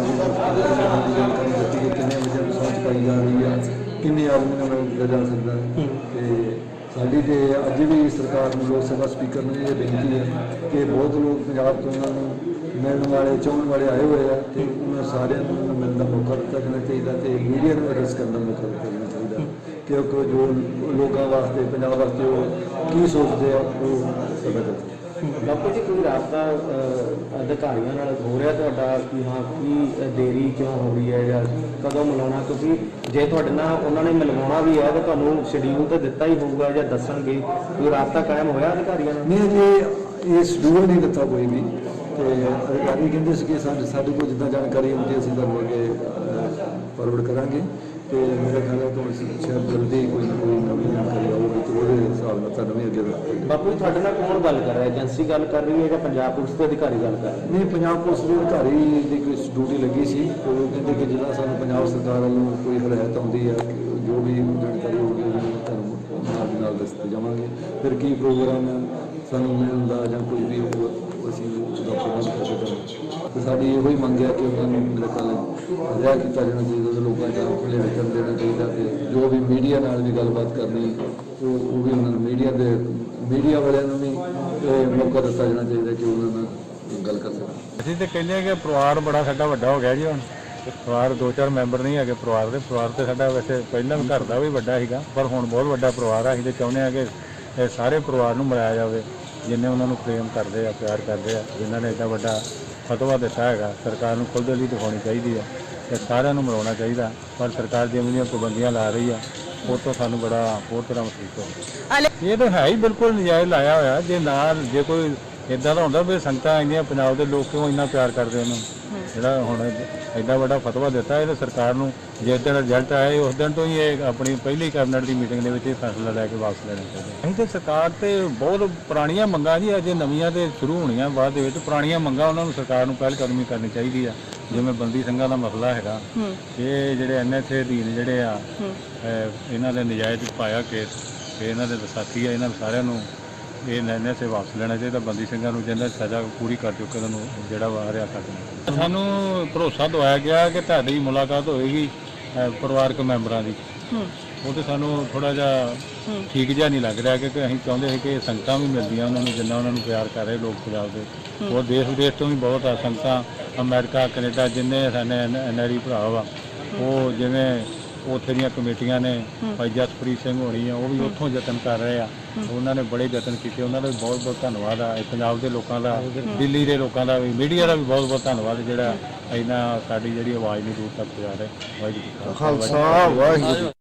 ਸਰਕਾਰ ਦੀ ਜਾਣਕਾਰੀ ਦਿੱਤੀ ਕਿ ਕਿੰਨੇ ਵਜੇ ਰਿਸਰਚ ਪਾਈ ਜਾ ਰਹੀ ਹੈ ਕਿੰਨੇ ਆਦਮੀ ਨੂੰ ਮਿਲਿਆ ਜਾ ਸਕਦਾ ਹੈ। ਤੇ ਸਾਡੀ ਤੇ ਅੱਜ ਵੀ ਸਰਕਾਰ ਨੂੰ ਲੋਕ ਸਭਾ ਸਪੀਕਰ ਨੂੰ ਇਹ ਬੇਨਤੀ ਹੈ ਕਿ ਬਹੁਤ ਲੋਕ ਪੰਜਾਬ ਤੋਂ ਉਹਨਾਂ ਨੂੰ ਮਿਲਣ ਵਾਲੇ ਚਾਹੁਣ ਵਾਲੇ ਆਏ ਹੋਏ ਆ ਤੇ ਉਹਨਾਂ ਸਾਰਿਆਂ ਨੂੰ ਮਿਲਣ ਦਾ ਮੌਕਾ ਦਿੱਤਾ ਜਾਣਾ ਚਾਹੀਦਾ ਤੇ ਮੀਡੀਆ ਨੂੰ ਐਡਰੈਸ ਕਰਨ ਦਾ ਮੌਕਾ ਦਿੱਤਾ ਜਾਣਾ ਚਾਹੀਦਾ। ਕਿਉਂਕਿ ਜੋ ਲੋਕਾਂ ਵਾਸਤੇ ਪੰਜਾਬ ਵਾਸਤੇ ਉਹ ਕੀ ਸੋਚਦੇ ਆ ਉਹ ਪਤਾ ਕਰ ਬਾਪੂ ਜੀ, ਕੋਈ ਰਾਬਤਾ ਅਧਿਕਾਰੀਆਂ ਨਾਲ ਹੋ ਰਿਹਾ ਤੁਹਾਡਾ ਕਿ ਹਾਂ, ਕੀ ਦੇਰੀ ਕਿਉਂ ਹੋ ਰਹੀ ਹੈ ਜਾਂ ਕਦੋਂ ਮਿਲਾਉਣਾ? ਕਿਉਂਕਿ ਜੇ ਤੁਹਾਡੇ ਨਾਲ ਉਹਨਾਂ ਨੇ ਮਿਲਵਾਉਣਾ ਵੀ ਹੈ, ਤਾਂ ਤੁਹਾਨੂੰ ਸ਼ਡਿਊਲ ਤਾਂ ਦਿੱਤਾ ਹੀ ਹੋਊਗਾ ਜਾਂ ਦੱਸਣਗੇ। ਕੋਈ ਰਾਬਤਾ ਕਾਇਮ ਹੋਇਆ ਅਧਿਕਾਰੀਆਂ ਨਾਲ? ਨਹੀਂ ਜੀ ਇਹ ਸ਼ਡਿਊਲ ਨਹੀਂ ਦਿੱਤਾ ਕੋਈ ਵੀ। ਤੇ ਅਧਿਕਾਰੀ ਕਹਿੰਦੇ ਸੀ ਕਿ ਸਾਡੇ ਸਾਡੇ ਕੋਲ ਜਿੱਦਾਂ ਜਾਣਕਾਰੀ ਹੁੰਦੀ ਅਸੀਂ ਤੁਹਾਨੂੰ ਅੱਗੇ ਫਾਰਵਰਡ ਕਰਾਂਗੇ। ਤੇ ਮੇਰਾ ਖਿਆਲ ਹੈ ਤੁਹਾਨੂੰ ਸ਼ਾਇਦ ਜਲਦੀ ਕੋਈ ਕੋਈ ਨਵੀਂ ਜਾਣਕਾਰੀ ਆਊਗੀ। ਬਾਪੂ ਜੀ ਤੁਹਾਡੇ ਨਾਲ ਕੌਣ ਗੱਲ ਕਰ ਰਿਹਾ? ਏਜੰਸੀ ਗੱਲ ਕਰ ਰਹੀ ਹੈ ਜਾਂ ਪੰਜਾਬ ਪੁਲਿਸ ਦੇ ਅਧਿਕਾਰੀ ਗੱਲ ਕਰ ਰਹੇ ਨਹੀਂ ਪੰਜਾਬ ਪੁਲਿਸ ਦੇ ਅਧਿਕਾਰੀ ਦੀ ਕੋਈ ਡਿਊਟੀ ਲੱਗੀ ਸੀ। ਉਹ ਕਹਿੰਦੇ ਕਿ ਜਿਹੜਾ ਸਾਨੂੰ ਪੰਜਾਬ ਸਰਕਾਰ ਵੱਲੋਂ ਕੋਈ ਹਦਾਇਤ ਆਉਂਦੀ ਹੈ ਕਿ ਜੋ ਵੀ ਜਾਣਕਾਰੀ ਹੋਊਗੀ ਉਹ ਤੁਹਾਨੂੰ ਨਾਲ ਦੀ ਨਾਲ ਦੱਸਦੇ ਜਾਵਾਂਗੇ। ਫਿਰ ਕੀ ਪ੍ਰੋਗਰਾਮ ਹੈ? ਸਾਨੂੰ ਮਿਲਣ ਦਾ ਜਾਂ ਕੋਈ ਵੀ ਉਹ ਅਸੀਂ ਉਹਦਾ ਪ੍ਰਬੰਧ ਕਰਕੇ ਕਰਾਂਗੇ ਤੇ ਸਾਡੀ ਇਹੋ ਹੀ ਮੰਗ ਹੈ ਕਿ ਉਹਨਾਂ ਨੂੰ ਮੇਰੇ ਰਿਹਾ ਕੀਤਾ ਜਾਣਾ ਚਾਹੀਦਾ ਤੇ ਲੋਕਾਂ ਦਾ ਖੁੱਲੇ ਵਿਚਰਨ ਦੇਣਾ ਚਾਹੀਦਾ ਤੇ ਜੋ ਵੀ ਮੀਡੀਆ ਨਾਲ ਵੀ ਗੱਲਬਾਤ ਕਰਨੀ ਉਹ ਉਹ ਵੀ ਉਹਨਾਂ ਨੂੰ ਮੀਡੀਆ ਦੇ ਮੀਡੀਆ ਵਾਲਿਆਂ ਨੂੰ ਵੀ ਇਹ ਮੌਕਾ ਦਿੱਤਾ ਜਾਣਾ ਚਾਹੀਦਾ ਕਿ ਉਹਨਾਂ ਨਾਲ ਗੱਲ ਕਰ ਸਕਣ। ਅਸੀਂ ਤੇ ਕਹਿੰਦੇ ਆ ਕਿ ਪਰਿਵਾਰ ਬੜਾ ਸਾਡਾ ਵੱਡਾ ਹੋ ਗਿਆ ਜੀ ਹੁਣ। ਪਰਿਵਾਰ ਦੋ ਚਾਰ ਮੈਂਬਰ ਨਹੀਂ ਹੈਗੇ ਪਰਿਵਾਰ ਦੇ, ਪਰਿਵਾਰ ਤੇ ਸਾਡਾ ਵੈਸੇ ਪਹਿਲਾਂ ਵੀ ਘਰ ਦਾ ਵੀ ਵੱਡਾ ਸੀਗਾ, ਪਰ ਹੁਣ ਬਹੁਤ ਵੱਡਾ ਪਰਿਵਾਰ ਆ, ਅਸੀਂ ਤੇ ਚਾਹੁੰਦੇ ਆ ਕਿ ਇਹ ਸਾਰੇ ਪਰਿਵਾਰ ਨੂੰ ਮਿਲਾਇਆ ਜਾਵੇ। ਜਿੰਨੇ ਉਹਨਾਂ ਨੂੰ ਪ੍ਰੇਮ ਕਰਦੇ ਆ ਪਿਆਰ ਕਰਦੇ ਆ ਜਿਨ੍ਹਾਂ ਨੇ ਏਡਾ ਵੱਡਾ ਫਤਵਾ ਦਿੱਤਾ ਹੈਗਾ ਸਰਕਾਰ ਨੂੰ ਖੁੱਲ੍ਹ ਦਿਲੀ ਦਿਖਾਉਣੀ ਚਾਹੀਦੀ ਆ ਤੇ ਸਾਰਿਆਂ ਨੂੰ ਮਿਲਾਉਣਾ ਚਾਹੀਦਾ ਪਰ ਸਰਕਾਰ ਦੀਆਂ ਪਾਬੰਦੀਆਂ ਲਾ ਰਹੀ ਆ ਉਹ ਤੋਂ ਸਾਨੂੰ ਬੜਾ ਹੋਰ ਤਰ੍ਹਾਂ ਮਹਿਸੂਸ ਹੋ ਇਹ ਤਾਂ ਹੈ ਹੀ ਬਿਲਕੁਲ ਨਜਾਇਜ਼ ਲਾਇਆ ਹੋਇਆ ਜੇ ਨਾਲ ਜੇ ਕੋਈ ਇਦਾਂ ਦਾ ਹੁੰਦਾ ਵੀ ਸੰਗਤਾਂ ਇੰਨੀਆਂ ਪੰਜਾਬ ਦੇ ਲੋਕ ਕਿਉਂ ਇੰਨਾ ਪਿਆਰ ਕਰਦੇ ਉਹਨੂੰ ਜਿਹੜਾ ਹੁਣ ਐਡਾ ਵੱਡਾ ਫਤਵਾ ਦਿੱਤਾ ਇਹ ਤਾਂ ਸਰਕਾਰ ਨੂੰ ਜਿਸ ਦਿਨ ਰਿਜ਼ਲਟ ਆਇਆ ਉਸ ਦਿਨ ਤੋਂ ਹੀ ਇਹ ਆਪਣੀ ਪਹਿਲੀ ਕੈਬਨਿਟ ਦੀ ਮੀਟਿੰਗ ਦੇ ਵਿੱਚ ਇਹ ਫੈਸਲਾ ਲੈ ਕੇ ਵਾਪਸ ਲੈਣਾ ਚਾਹੀਦਾ। ਅਸੀਂ ਤੇ ਸਰਕਾਰ ਤੇ ਬਹੁਤ ਪੁਰਾਣੀਆਂ ਮੰਗਾਂ ਜੀ ਅਜੇ ਨਵੀਆਂ ਤੇ ਸ਼ੁਰੂ ਹੋਣੀਆਂ ਬਾਅਦ ਦੇ ਵਿੱਚ ਪੁਰਾਣੀਆਂ ਮੰਗਾਂ ਉਹਨਾਂ ਨੂੰ ਸਰਕਾਰ ਨੂੰ ਪਹਿਲ ਕਦਮੀ ਕਰਨੀ ਚਾਹੀਦੀ ਆ। ਜਿਵੇਂ ਬੰਦੀ ਸਿੰਘਾਂ ਦਾ ਮਸਲਾ ਹੈਗਾ ਇਹ ਜਿਹੜੇ ਐਨਐਸਏ ਅਧੀਨ ਜਿਹੜੇ ਆ ਇਹਨਾਂ ਦੇ ਨਜਾਇਜ਼ ਪਾਇਆ ਕੇਸ ਤੇ ਇਹਨਾਂ ਦੇ ਵਿਸਾਖੀ ਆ ਇਹਨਾਂ ਸਾਰਿਆਂ ਨੂੰ ਇਹ ਨੈਨੇ ਸੇ ਵਾਪਸ ਲੈਣਾ ਚਾਹੀਦਾ। ਬੰਦੀ ਸਿੰਘਾਂ ਨੂੰ ਜਿਹਨਾਂ ਸਜ਼ਾ ਪੂਰੀ ਕਰ ਚੁੱਕੇ ਉਹਨਾਂ ਨੂੰ ਜਿਹੜਾ ਵਾ ਰਿਹਾ ਕਰਨਾ ਸਾਨੂੰ ਭਰੋਸਾ ਦਵਾਇਆ ਗਿਆ ਕਿ ਤੁਹਾਡੀ ਮੁਲਾਕਾਤ ਹੋਏਗੀ ਪਰਿਵਾਰਕ ਮੈਂਬਰਾਂ ਦੀ। ਉਹ ਤੇ ਸਾਨੂੰ ਥੋੜਾ ਜਿਹਾ ਠੀਕ ਜਿਹਾ ਨਹੀਂ ਲੱਗ ਰਿਹਾ ਕਿਉਂਕਿ ਅਸੀਂ ਚਾਹੁੰਦੇ ਸੀ ਕਿ ਸੰਗਤਾਂ ਵੀ ਮਿਲਦੀਆਂ ਉਹਨਾਂ ਨੂੰ ਜਿੰਨਾ ਉਹਨਾਂ ਨੂੰ ਪਿਆਰ ਕਰ ਰਹੇ ਲੋਕ ਪੰਜਾਬ ਦੇ। ਉਹ ਦੇਸ਼ ਵਿਦੇਸ਼ ਤੋਂ ਵੀ ਬਹੁਤ ਆ ਸੰਗਤਾਂ ਅਮਰੀਕਾ ਕੈਨੇਡਾ ਜਿੰਨੇ ਸਾਡੇ ਐਨਆਰਈ ਭਰਾ ਵਾ ਉਹ ਜਿਵੇਂ ਉੱਥੇ ਦੀਆਂ ਕਮੇਟੀਆਂ ਨੇ ਭਾਈ ਜਸਪ੍ਰੀਤ ਸਿੰਘ ਹੋਣੀ ਆ ਉਹ ਵੀ ਉੱਥੋਂ ਯਤਨ ਕਰ ਰਹੇ ਆ। ਉਹਨਾਂ ਨੇ ਬੜੇ ਯਤਨ ਕੀਤੇ ਉਹਨਾਂ ਦਾ ਵੀ ਬਹੁਤ ਬਹੁਤ ਧੰਨਵਾਦ ਆ। ਇਹ ਪੰਜਾਬ ਦੇ ਲੋਕਾਂ ਦਾ ਦਿੱਲੀ ਦੇ ਲੋਕਾਂ ਦਾ ਵੀ ਮੀਡੀਆ ਦਾ ਵੀ ਬਹੁਤ ਬਹੁਤ ਧੰਨਵਾਦ ਜਿਹੜਾ ਇਹਨਾਂ ਸਾਡੀ ਜਿਹੜੀ ਆਵਾਜ਼ ਨੂੰ ਦੂਰ ਤੱਕ ਪਹੁੰਚਾ ਰਿਹਾ। ਵਾਹਿਗੁਰੂ ਜੀ ਕਾ ਖਾਲਸਾ। ਵਾਹਿਗੁਰੂ